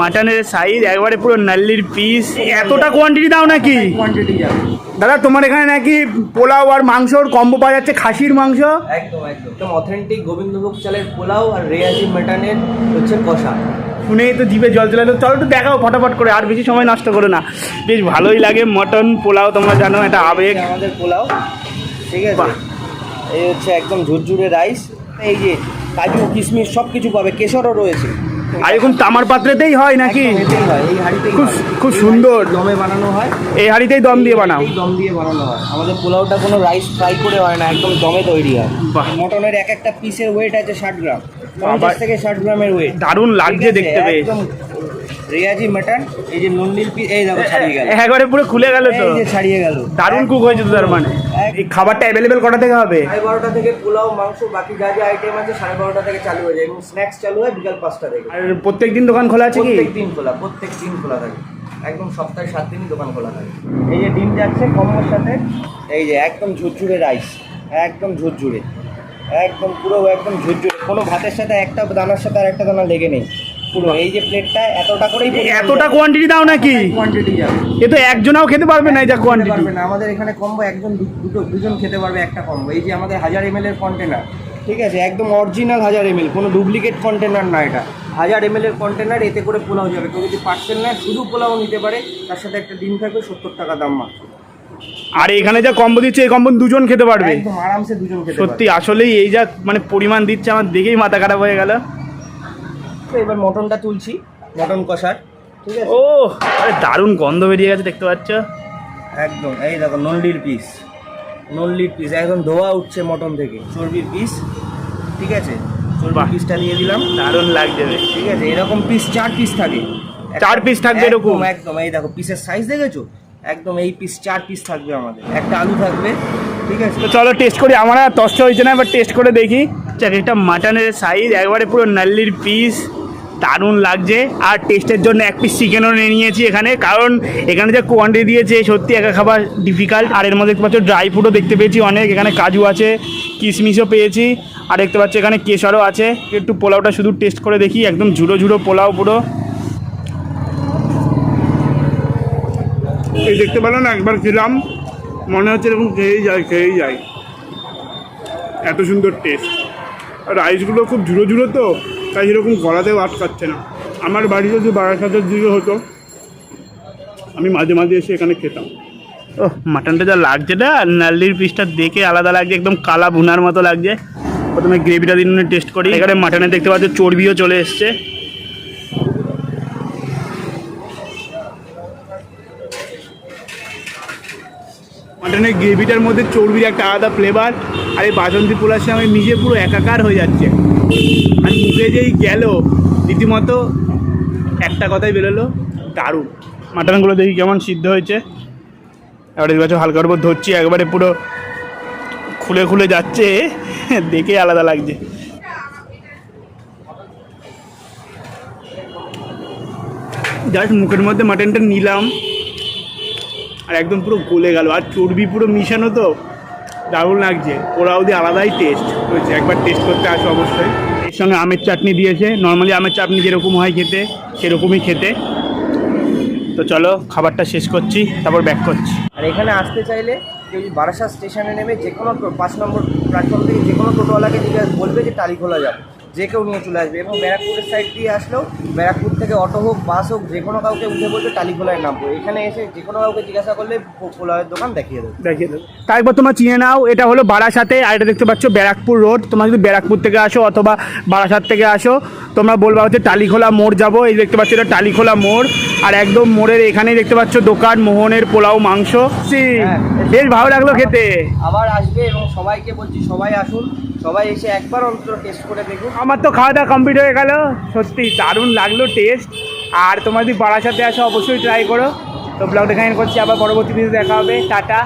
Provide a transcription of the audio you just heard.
মাটনের সাইজ একবারে পুরো নাল্লির পিস এতটা কোয়ান্টিটি দাও নাকি? কোয়ান্টিটি দাদা তোমার এখানে নাকি পোলাও আর মাংসর কম্বো পাওয়া যাচ্ছে খাসির মাংস? একদম একদম। অথেন্টিক গোবিন্দভোগ চালের পোলাও আর রেয়াজি মাটনের হচ্ছে কষা। শুনেই তো জিভে জল চলে। চলো একটু দেখাও ফটাফট করে আর বেশি সময় নষ্ট করো না। বেশ ভালোই লাগে মটন পোলাও তোমরা জানো এটা আবেগ। আমাদের পোলাও ঠিক আছে? এই হচ্ছে একদম ঝুরঝুরে রাইস এই যে কাজু কিশমিশ সব কিছু পাবে কেশরও রয়েছে। আর এখন তামার পাত্রেতেই হয় নাকি? এতেই হয়। এই হাঁড়িতেই খুব হয়। খুব এই সুন্দর দমে বানানো হয়। এই হাঁড়িতেই দম দিয়ে বানাও। এই দম দিয়ে বানানো হয়। আমাদের পোলাওটা কোনো রাইস ফ্রাই করে হয় না একদম দমে তৈরি হয়। বাহ। মটনের এক একটা পিসের ওয়েট আছে ষাট গ্রাম বাবা। থেকে ষাট গ্রামের ওয়েট দারুণ লাগছে দেখতে পেয়ে একদম রেয়াজি মাটন এই যে নন্দির পিস এই দেখো ছাড়িয়ে গেল। একবারে পুরো খুলে গেল তো। এই যে ছাড়িয়ে গেল। দারুণ কুক হয়েছে তো তার মানে। এই খাবারটা অ্যাভেলেবেল কটা থেকে হবে? সাড়ে বারোটা থেকে পোলাও মাংস বাকি যা যা আইটেম আছে সাড়ে বারোটা থেকে চালু হয়ে যায় এবং স্ন্যাক্স চালু হয় বিকাল পাঁচটা থেকে। আর প্রত্যেক দিন দোকান খোলা আছে কি? প্রত্যেক দিন খোলা প্রত্যেক দিন খোলা থাকে। একদম সপ্তাহে সাত দিনই দোকান খোলা থাকে। এই যে ডিম যাচ্ছে কম্বোর সাথে এই যে একদম ঝুরঝুরে রাইস একদম ঝুরঝুরে। একদম পুরো একদম ঝুরঝুরে। কোনো ভাতের সাথে একটা দানার সাথে আর একটা দানা লেগে নেই। পুরো। এই যে প্লেটটা এতটা করেই এতটা কোয়ান্টিটি দাও নাকি? কোয়ান্টিটি এ তো একজনাও খেতে পারবে না এই যা কোয়ান্টিটি পারবে না। আমাদের এখানে কম্বো একজন দুটো দুজন খেতে পারবে একটা কম্বো এই যে আমাদের হাজার এম এর কন্টেনার ঠিক আছে? একদম অরিজিনাল হাজার এম কোনো ডুপ্লিকেট কন্টেনার না এটা। হাজার এম এর কন্টেনার এতে করে পোলাও যাবে। কেউ যদি পার্সেল নেয় শুধু পোলাও নিতে পারে। তার সাথে একটা ডিম থাকবে সত্তর টাকা দাম মাত্র। আর এখানে যা কম্বো দিচ্ছে এই কম্বো দুজন খেতে পারবে? একদম আরামসে দুজন খেতে সত্যি আসলেই এই যা মানে পরিমাণ দিচ্ছে আমার দেখেই মাথা খারাপ হয়ে গেল। পারবে এবার মটনটা তুলছি। মটন কষার। ঠিক আছে? ও আরে দারুণ গন্ধ বেরিয়ে গেছে দেখতে পাচ্ছ? একদম এই দেখো নল্লির পিস নল্লির পিস একদম ধোয়া উঠছে মটন থেকে। চর্বির পিস ঠিক আছে? চর্বির পিসটা দিয়ে দিলাম। দারুণ লাগছে বেশ। ঠিক আছে এরকম পিস চার পিস থাকে। চার পিস থাকবে এরকম? একদম এই দেখো পিসের সাইজ দেখেছ? একদম এই পিস চার পিস থাকবে আমাদের। একটা আলু থাকবে ঠিক আছে? তো চলো টেস্ট করি আমার আর তস্ত হয়েছে না এবার টেস্ট করে দেখি। এক একটা মাটনের সাইজ একবারে পুরো নাল্লির পিস দারুণ লাগছে। আর টেস্টের জন্য এক পিস চিকেনও নিয়ে নিয়েছি এখানে। কারণ এখানে যে কোয়ান্টিটি দিয়েছে, সত্যি একা খাবার ডিফিকাল্ট আর এর মধ্যে দেখতে পাচ্ছ ড্রাই ফ্রুটও দেখতে পেয়েছি অনেক। এখানে কাজু আছে কিশমিশও পেয়েছি। আর দেখতে পাচ্ছ, এখানে কেশরও আছে। একটু পোলাওটা শুধু টেস্ট করে দেখি। একদম ঝুড়ো ঝুড়ো পোলাও পুরো। এই দেখতে পেলাম একবার খেলাম। মনে হচ্ছে এরকম খেয়েই যায় খেয়েই যায়। এত সুন্দর টেস্ট আর রাইসগুলো খুব ঝুড়ো ঝুড়ো তো। তাই এরকম গলাতেও আটকাচ্ছে না। আমার বাড়ি যদি বারাসাতের দিকে হতো, আমি মাঝে মাঝে এসে এখানে খেতাম। ও মাটনটা যা লাগছে না নাল্লির পিসটা দেখে আলাদা লাগছে, একদম কালা ভুনার মতো লাগছে। প্রথমে গ্রেভিটা দিন টেস্ট করি। এখানে মাটনে দেখতে পাচ্ছ, চর্বিও চলে এসছে। মাটনের গ্রেভিটার মধ্যে চর্বির একটা আলাদা ফ্লেভার আর এই বাসন্তী পোলার সঙ্গে নিজে পুরো একাকার হয়ে যাচ্ছে। আর মুখে যেই গেল, রীতিমতো একটা কথাই বেরোলো, দারুণ। মাটনগুলো দেখি কেমন সিদ্ধ হয়েছে। এবারে পাচ্ছ হালকার উপর ধরছি, একবারে পুরো খুলে খুলে যাচ্ছে, দেখে আলাদা লাগছে। জাস্ট মুখের মধ্যে মাটনটা নিলাম। আর একদম পুরো গলে গেল। আর চর্বি পুরো মিশানো তো দারুণ লাগছে। ওরা দিয়ে আলাদাই টেস্ট হয়েছে একবার টেস্ট করতে আসো অবশ্যই। এর সঙ্গে আমের চাটনি দিয়েছে। নর্মালি আমের চাটনি যেরকম হয় খেতে, সেরকমই খেতে। তো চলো, খাবারটা শেষ করছি, তারপর ব্যাক করছি। আর এখানে আসতে চাইলে কেউ যদি বারাসাত স্টেশনে নেমে যে কোনো পাঁচ নম্বর প্ল্যাটফর্ম থেকে যে কোনো টোটোওয়ালাকে জিজ্ঞাসা বলবে যে টালিখোলা যাবে। যে কেউ নিয়ে চলে আসবে। এবং ব্যারাকপুরের সাইড দিয়ে আসলেও ব্যারাকপুর থেকে অটো হোক বাস হোক যে কোনো কাউকে উঠে বলবে টালিখোলায় নামবো। এখানে এসে যে কোনো কাউকে জিজ্ঞাসা করলে পোলাওয়ের দোকান দেখিয়ে দেবে। দেখিয়ে দেবো। তারপর তোমরা চিনে নাও এটা হলো বারাসাতে আর এটা দেখতে পাচ্ছ ব্যারাকপুর রোড। তোমরা যদি ব্যারাকপুর থেকে আসো অথবা বারাসাত থেকে আসো তোমরা বলবা হচ্ছে টালিখোলা মোড় যাব। এই দেখতে পাচ্ছ এটা টালিখোলা মোড়। আর একদম মোড়ের এখানেই দেখতে পাচ্ছ দোকান মোহনের পোলাও মাংস। হ্যাঁ। বেশ ভালো লাগল খেতে। আবার আসবে এবং সবাইকে বলছি সবাই আসুন। সবাই এসে একবার অন্তত টেস্ট করে দেখুন আমার তো খাওয়া দাওয়া কমপ্লিট হয়ে গেল। সত্যি দারুণ লাগল টেস্ট আর তোমার যদি বারাসাতে আসো অবশ্যই ট্রাই করো। তো ব্লগটা এখানে করছি আবার পরবর্তী দেখা হবে। টাটা।